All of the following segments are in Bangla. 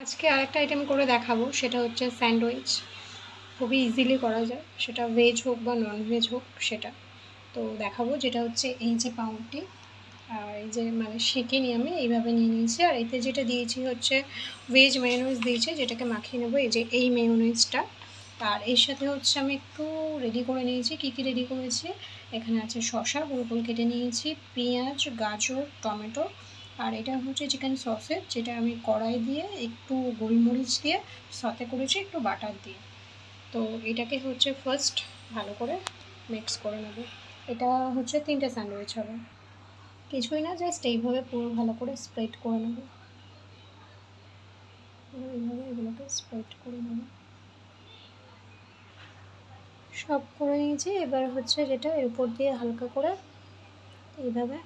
আজকে আরেকটা আইটেম করে দেখাবো, সেটা হচ্ছে স্যান্ডউইচ খুবই ইজিলি করা যায়, সেটা ভেজ হোক বা নন ভেজ হোক, সেটা। তো দেখাবো যেটা হচ্ছে এই যে পাউরুটি, আর এই যে মানে সেঁকে নিয়ে আমি এইভাবে নিয়ে নিয়েছি। আর এতে যেটা দিয়েছি হচ্ছে ভেজ মেয়োনিজ দিয়েছি, যেটাকে মাখিয়ে নেব, এই যে এই মেয়োনিজটা আর এর সাথে হচ্ছে আমি একটু রেডি করে নিয়েছি। কী কী রেডি করেছি? এখানে আছে শসা, গোল গোল কেটে নিয়েছি, পেঁয়াজ, গাজর, টমেটো আর এটা হচ্ছে চিকেন সসের যেটা আমি কড়াই দিয়ে একটু গোলমরিচ দিয়ে সাথে করেছি একটু বাটার দিয়ে। তো এটাকে হচ্ছে ফার্স্ট ভালো করে মিক্স করে নেব। এটা হচ্ছে তিনটে স্যান্ডউইচ হবে। কিছুই না জাস্ট এইভাবে পুরো ভালো করে স্প্রেড করে নেব। এইভাবে এগুলোকে স্প্রেড করে নেব। সব করে নিয়েছি, এবার হচ্ছে যেটা এর উপর দিয়ে হালকা করে এইভাবে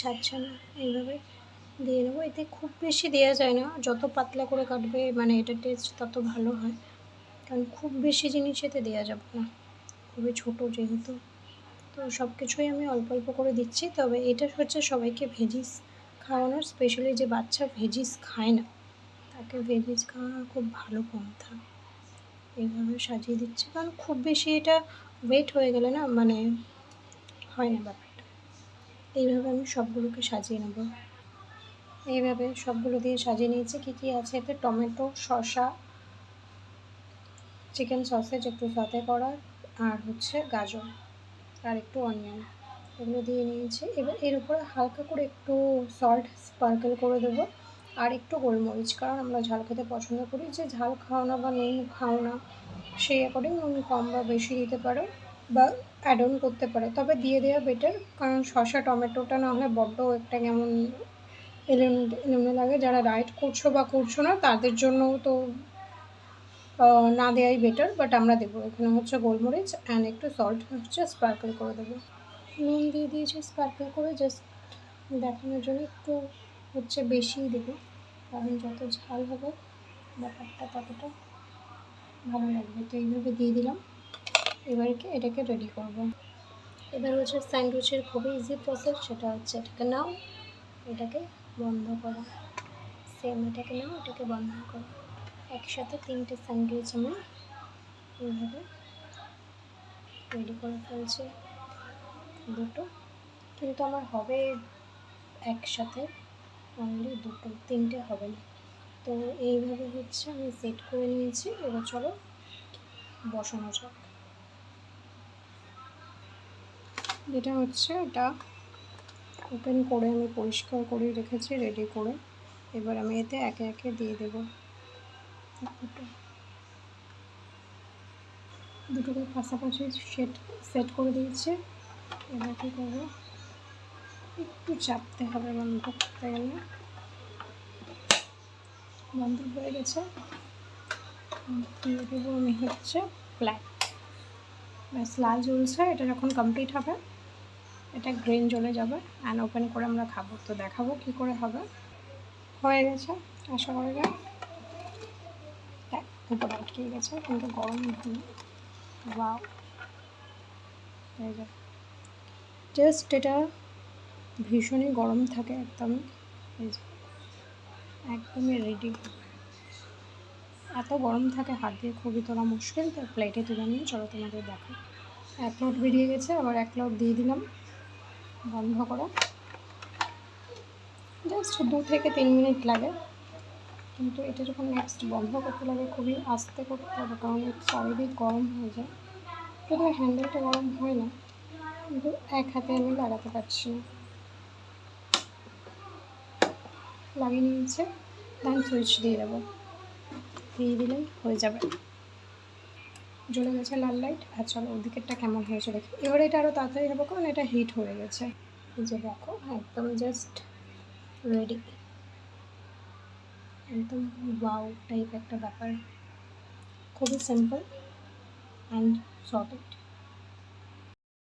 ছাড়ছে না, এইভাবে দিয়ে নেব এতে খুব বেশি দেওয়া যায় না, যত পাতলা করে কাটবে মানে এটা টেস্ট তত ভালো হয়। কারণ খুব বেশি জিনিস এতে দেওয়া যাবে না, খুবই ছোটো যেহেতু। তো সব কিছুই আমি অল্প অল্প করে দিচ্ছি, তবে এটা হচ্ছে সবাইকে ভেজিস খাওয়ানোর স্পেশালি যে বাচ্চা ভেজিস খায় না, তাকে ভেজিস খাওয়ানোর খুব ভালো পন্থা। এইভাবে সাজিয়ে দিচ্ছি, কারণ খুব বেশি এটা ওয়েট হয়ে গেলে না মানে হয় না ব্যাপারটা এইভাবে আমি সবগুলোকে সাজিয়ে নেব। এইভাবে সবগুলো দিয়ে সাজিয়ে নিয়েছি। কী কী আছে? এতে টমেটো, শসা, চিকেন সসেজ, একটু সাথে করা, আর হচ্ছে গাজর, আর একটু অনিয়ন। এগুলো দিয়ে নিয়েছি। এবার এর উপরে হালকা করে একটু সল্ট স্পার্কেল করে দেবো, আর একটু গোলমরিচ, কারণ আমরা ঝাল খেতে পছন্দ করি। যে ঝাল খাও না বা নুন খাও না, সেই অ্যাকর্ডিং নুন কম বা বেশি দিতে পারো। বা অ্যাড অন করতে পারে। তবে দিয়ে দেওয়া বেটার কারণ শসা, টমেটোটা না হলে বড্ড একটা কেমন এলোনো এলোনো লাগে। যারা ডায়েট করছ বা করছ না, তাদের জন্য তো না দেওয়াই বেটার বাট আমরা দেবো। এখানে হচ্ছে গোলমরিচ অ্যান্ড একটু সল্ট হচ্ছে স্পার্কেল করে দেবো। নুন দিয়ে দিয়েছি স্পার্কেল করে জাস্ট দেখানোর জন্য একটু হচ্ছে বেশিই দেবো, কারণ যত ঝাল হবে, ব্যাপারটা ততটা ভালো লাগবে। তো এইভাবে দিয়ে দিলাম। এবারকে এটাকে রেডি করব? এবার হচ্ছে স্যান্ডউইচের খুবই ইজি প্রসেস সেটা হচ্ছে এটাকে নাও, এটাকে বন্ধ করো। সেম এটাকে নাও, এটাকে বন্ধ করো। একসাথে তিনটে স্যান্ডউইচ আমি এইভাবে রেডি করে ফেলছি। দুটো, কিন্তু আমার হবে একসাথে অনলি দুটো, তিনটে হবে না। তো এইভাবে হচ্ছে আমি সেট করে নিয়েছি। এবার চলো বসানো যাক। যেটা হচ্ছে এটা ওপেন করে আমি পরিষ্কার করে রেখেছি রেডি করে। এবার আমি এতে একে একে দিয়ে দেবো। দুটো দুটোকে পাশাপাশি সেট সেট করে দিয়েছি। এবার কী করব? একটু চাপতে হবে বন্ধ করতে গেলে বন্ধ হয়ে গেছে। দিয়ে দেবো আমি হচ্ছে ফ্ল্যাট ব্যাস, লাল জ্বলছে, এটা যখন কমপ্লিট হবে এটা গ্রিন জ্বলে যাবে অ্যান্ড ওপেন করে আমরা খাব। তো দেখাবো কি করে হবে। হয়ে গেছে, আশা করা যায়। উপরে আটকে গেছে, কিন্তু গরম ওয়াও হয়ে যাবে জাস্ট এটা ভীষণই গরম থাকে একদমই একদমই রেডি এত গরম থাকে, হাত দিয়ে খুবই তোলা মুশকিল। তো প্লেটে তুলে নিয়ে চলো তোমাদের দেখো এক লোট বেরিয়ে গেছে, আবার এক লোট দিয়ে দিলাম। বন্ধ করে। জাস্ট দু থেকে তিন মিনিট লাগে। কিন্তু এটা যখন নেক্সট বন্ধ করতে লাগে, খুবই আস্তে করতে হবে, কারণ চারিদিক গরম হয়ে যায়। যদিও হ্যান্ডেলটা গরম হয় না, কিন্তু এক হাতে আমি লাগাতে পারছি না। লাগিয়ে নিয়েছে দেন সুইচ দিয়ে দেবো। দিয়ে দিলেই হয়ে যাবে। জ্বলে গেছে লাল লাইট। আর চলো, ওদিকেরটা কেমন হয়েছে দেখি। এবার এটা আরও তাড়াতাড়ি হবে, কারণ এটা হিট হয়ে গেছে। এই যে দেখো একদম জাস্ট রেডি একদম ওয়াও টাইপ একটা ব্যাপার। খুবই সিম্পল অ্যান্ড সর্টেড